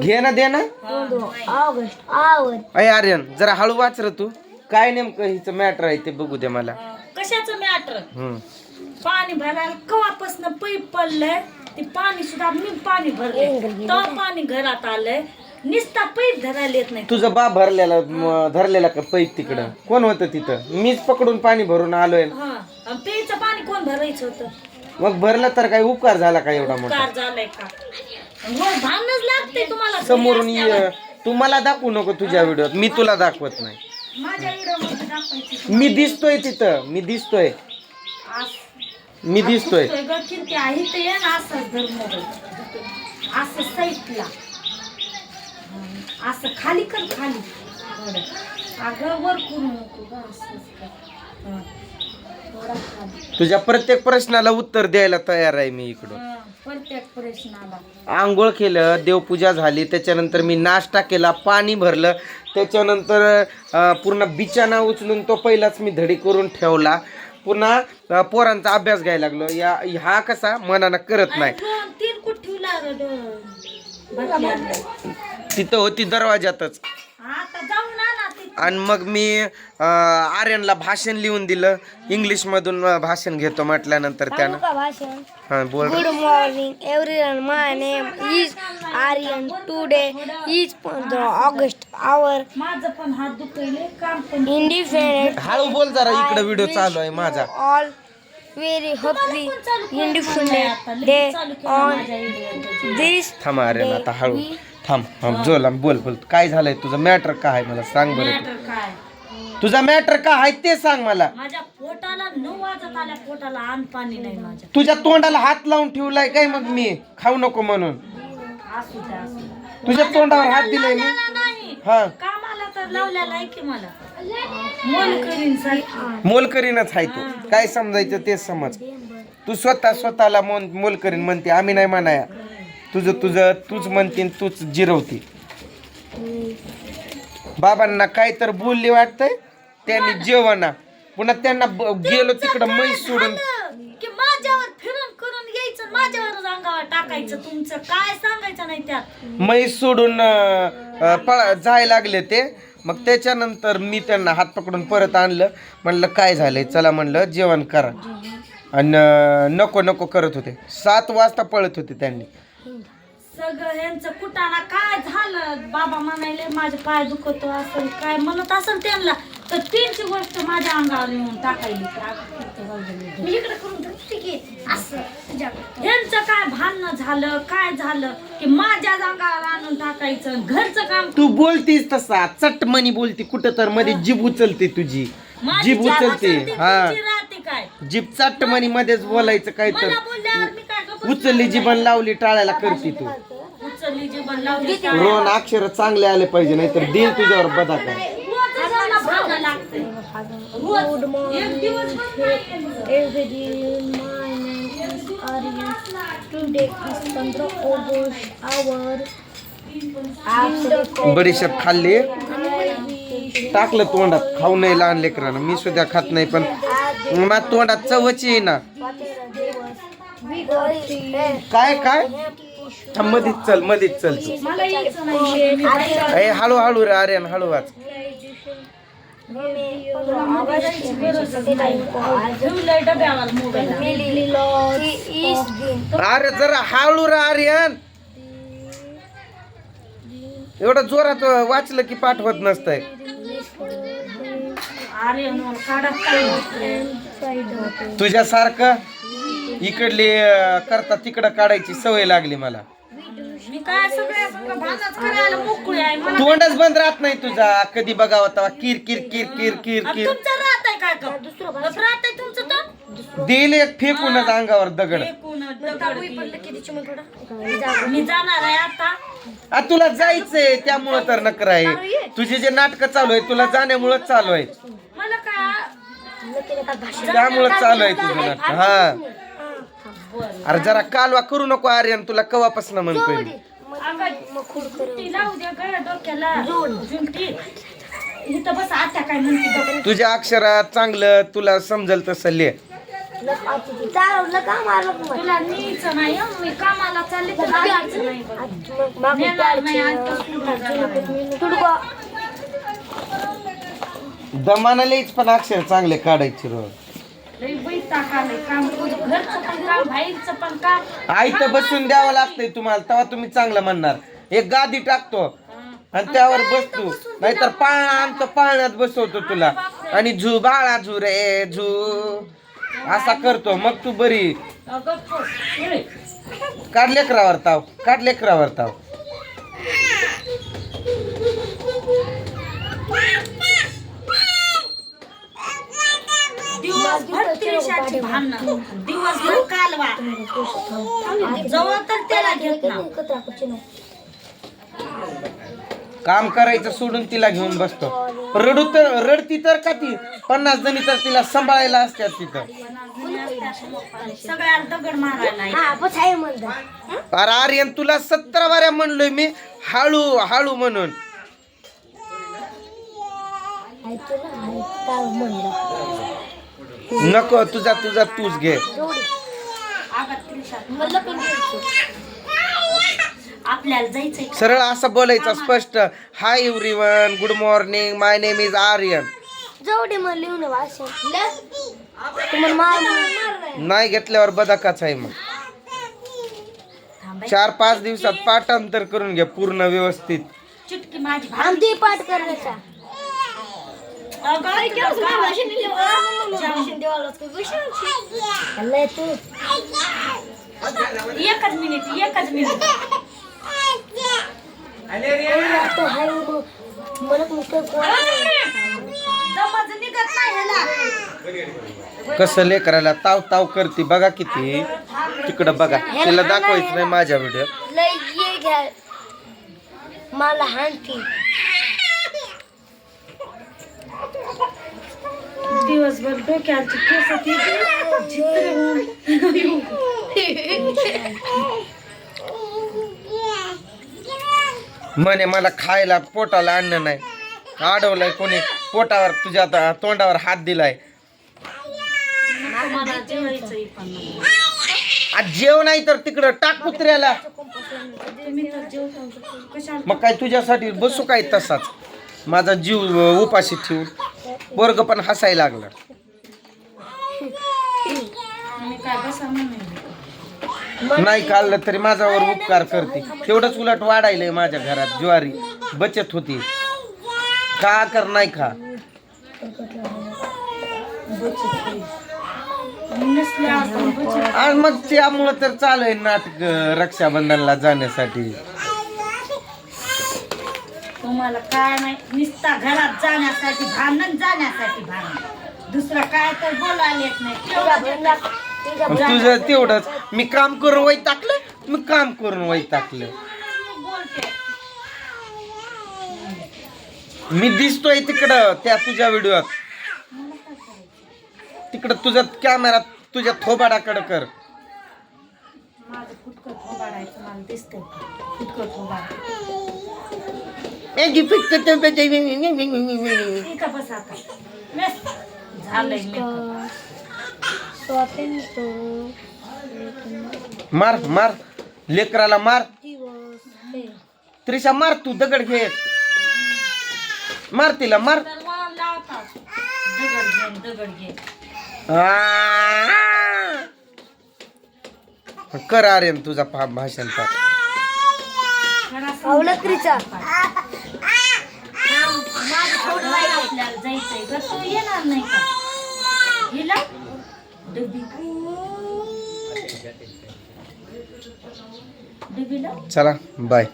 घे ना दे ना. Hour. अय आर्यन जरा हळू वाच र तू. काय नेमकं हिचं मॅटर आहे ते बघू दे मला. कशाचं मॅटर हम्म. पाणी भरायला कवापासून पैप पडलंय. ते पाणी सुद्धा मी पाणी भरले. तेव्हा पाणी घरात आलंय. निस्ता पैप धरायला येत नाही. तुझं बा भरलेला म, धरलेला का पैप तिकडं? कोण होतं तिथं? मीच पकडून पाणी भरून आलोय. हा. आणि प्यायचं पाणी कोण भरायचं होतं? मग भरलं तर काय उपकार झाला का एवढा मोठा? कार झालंय का? लागते तुम्हाला. समोरून घरी ये. असल्यावर. तू मला दाखवू नको तुझ्या व्हिडिओत. मी तुला दाखवत नाही. माझ्या दाखवायची मी दिसतोय तिथं. मी दिसतोय. मी दिसतोय. किती आहे ते ये ना असं धर मोबाईल. असं साईडला. असं खाली कर खाली. थोडं. अगं वर करू नको गं, असंच कर. हं. थोडा खाली. तुझ्या प्रत्येक प्रश्नाला उत्तर द्यायला तयार आहे मी इकडून. हं, प्रत्येक प्रश्नाला आंघोळ केलं देवपूजा झाली त्याच्यानंतर मी नाश्ता केला पाणी भरलं त्याच्यानंतर अं, पूर्ण बिचाना उचलून तो पहिलाच मी धडी करून ठेवला. पुन्हा अं, पोरांचा अभ्यास घ्यायला लागलो. या हा कसा मनानं करत नाही. दोन तीन. तिथं होती जाऊन आणा मग मी आर्यनला भाषण लिहून दिलं इंग्लिशमधून भाषण घेतो म्हटल्यानंतर त्यानं का भाषण हां बोल Good morning, everyone. My name is Aryan. Today is 15 August. Our माझं पण हात दुखले काम पण independent. हळू बोल जरा इकडे व्हिडिओ चालू आहे माझा All very happy independent day on this थांब आर्यन आता हळू थांब थांब जोला बोल बोल. काय झालंय तुझं मॅटर काय आहे मला सांग बरं मॅटर काय? तू. तुझा मॅटर काय आहे ते सांग मला. माझ्या पोटाला नऊ वाजत आल्या पोटाला पाणी नाही माझ्या. तुझ्या तोंडाला हात लावून ठेवलाय काय मग मी? खाऊ नको म्हणून. असू द्या असू द्या. तुझ्या तोंडावर हात दिलाय मी. लावलेला नाही. हा. कामाला तर लावलेला आहे की मला? मोल करीन सारखी. मोलकरीनच आहे तू. काय समजायचं ते समज. तू स्वतः स्वतःला मोल मोलकरीन म्हणते आम्ही नाही म्हणाया. तुझं तुझं तूच म्हणते आणि तूच जिरवती. बाबांना काय तर बोलली वाटतंय त्यांनी जेवणा. पुन्हा त्यांना ब- गेलो तिकडं म्हैस सोडून. झालं की माझ्यावर फिरून करून यायचं माझ्यावर अंगावर टाकायचं तुमचं. काय सांगायचं नाही त्यात? म्हैस सोडून अं, अं, पळा जायला लागले ते. मग त्याच्यानंतर मी त्यांना हात पकडून परत आणलं. म्हणलं काय झालंय? चला म्हणलं जेवण करा. आणि अं, नको नको करत होते. सात वाजता पळत होते त्यांनी. सगळं यांचं कुटाणा काय झालं? बाबा म्हणायले माझे पाय दुखतो असेल काय म्हणत असेल त्यांना तर त्यांची गोष्ट माझ्या अंगावर येऊन टाकायली मी इकडे करून धरते की असं. तुझ्याकडे. यांचं काय भांडणं झालं काय झालं? की माझ्या अंगावर आणून टाकायचं घरचं काम तू बोलतीस तसा चटमनी बोलती कुठं तर मध्ये जीभ उचलते तुझी. माझी जीभ जागा उचलते चलती, हा. तुमची राहते काय? जीभ चटमनी मध्येच बोलायचं काय तर. मला बोलल्यावर मी उचलली जीवन लावली टाळायला करते तू उचलली जीवन लावली रोहन अक्षर चांगले आले पाहिजे नाहीतर देईल तुझ्यावर बदा काय रोजच यांना भांडणं लागतंय. रोज. एक दिवस पण नाही. everyone. My name is Aryan. Today is 15 August. Our after बडीशेप खाल्ली टाकलं तोंडात खाऊ नाही लहान लेकरांना मी सुद्धा खात नाही पण माझ्या तोंडात चवच येईना काय काय? मधीच चल मधीच चल तू. मला यायचं नाही अय हळू हळू रे आर्यन हळू वाच. ठेवलंय डब्यावर मोबाईल अरे जरा हळू रे आर्यन. एवढं जोरात वाचलं की पाठवत नसतंय. अरे नो काढत काय तुझ्यासारखं? इकडली अं, करता तिकडं काढायची सवय लागली मला. मी काय सगळ्या सगळं भांडणच करायला मोकळी आहे. मला तोंडच बंद राहत नाही तुझा. कधी बघावं तेव्हा किर किर किर किर किर आणि किर. तुमचं राहत आहे काय का दुसरं राहत आहे तुमचं तर? देईल एक फेकूनच अंगावर दगड. एकूण दगड मी जाणार आहे आता. आ तुला जायचंय त्यामुळं तर नकर आहे. तुझे जे नाटक चालू आहे तुला जाण्यामुळं चालू आहे. मला काय त्यामुळं चालू आहे तुझं नाटक. हा. अरे जरा कालवा करू नको आर्यन तुला कवापासून म्हणतोय मी. ती लावू द्या गळ्या डोक्याला. झुमटी इथं बस आता काय म्हणते डोक्याला तुझ्या अक्षरात चांगलं तुला समजल तसं ले. चालवलं का मारलं का तुला न्यायचं नाही हं. मी कामाला चालले तर न्यायचं नाही बघ. नेणार नाही आता कुठं जाणार आहे. दमाना लईच पण अक्षर चांगले काढायचे रोज. लई वैताग आलंय. काम करून घरचं पण काम बाहेरचं पण काम आई तर बसून द्यावं लागतंय तुम्हाला तेव्हा तुम्ही चांगलं म्हणणार. एक गादी टाकतो आणि त्यावर बसतो. नाहीतर पाळणा आणतो पाळण्यात बसवतो तुला. आणि झू बाळा झू रे झू. असा करतो. मग तू बरी. काढ लेकरावर ताव काढ लेकरावर ताव. दिवसभर त्रिशाची भांडणं. दिवसभर कालवा. जवळ तर त्याला घेत ना. काम करायचं सोडून तिला घेऊन बसतो. रडू तर रडती तर का ती? पन्नास जणी तर तिला सांभाळायला असतात तिथं. सगळ्या दगड मारायला. हा अरे आर्यन तुला सतरा वाऱ्या म्हणलोय मी. हळू हळू म्हणून. नको तुझा तुझा तूच घे. आपल्याला जायचंय सरळ असं बोलायचं स्पष्ट. Hi everyone good morning my name is Aryan लिहून तुम्हाला मार नाही. घेतल्यावर बदकाच आहे मग. चार पाच दिवसात पाठांतर करून घ्या पूर्ण व्यवस्थित. चिटकी माझी एकच मिनिट एकच मिनिट तो हाय मला दमाचं निघत नाही ह्याला कसं लेकराला ताव ताव करते बघा किती तिकडं बघा तिला दाखवायचं नाही माझ्या व्हिडिओ लय ये घ्या मला हाणती दिवसभर डोक्याची केस चित्र म्हणे मला खायला पोटाला अन्न नाही. अडवलंय कोणी पोटावर तुझ्या आता तोंडावर हात दिलाय. मला जेवायचंय पण. नाही. आज जेव नाही तर तिकडं टाक कुत्र्याला. तुम्ही तर जेवता कशाला मग काय तुझ्यासाठी बसू काय तसाच? माझा जीव अं, उपाशी ठेवून. वर्ग पण हसायला लागला. नाही खाल्लं तरी माझ्यावर उपकार करते. तेवढंच उलट वाढायलंय माझ्या घरात ज्वारी. बचत होती. खा कर नाही खा. मग त्यामुळं तर चालू आहे नाटक रक्षाबंधनला जाण्यासाठी. तुम्हाला काय नाही. निस्ता घरात जाण्यासाठी भांडण जाण्यासाठी भांडण. दुसरं काय तर बोलायला येत नाही. तेवढं मग तुझं तेवढंच. मी काम करून वय टाकलं मी काम करून वय टाकलं बोलते मी दिसतोय तिकडं त्या तुझ्या व्हिडिओत. तिकडं तुझा कॅमेरा तुझ्या थोबाडाकडं कर. माझं फुटकं थोबाडायचं मला दिसतंय फुटकं थोबाड. इथं बस आता? बस. झालंय makeup. स्वातंत्र्य मार मार. लेकराला मार. त्रिशा मार तू दगड घे. मार तिला मार. तर मला लावतात. दगड घे दगड घे. आ! कर आर्यन तुझा पा भाषण पाठ खरा अवलक्रीचा आपल्याला? जायचंय ग तू येणार नाही का? हिला? डबी डबीला? चला बाय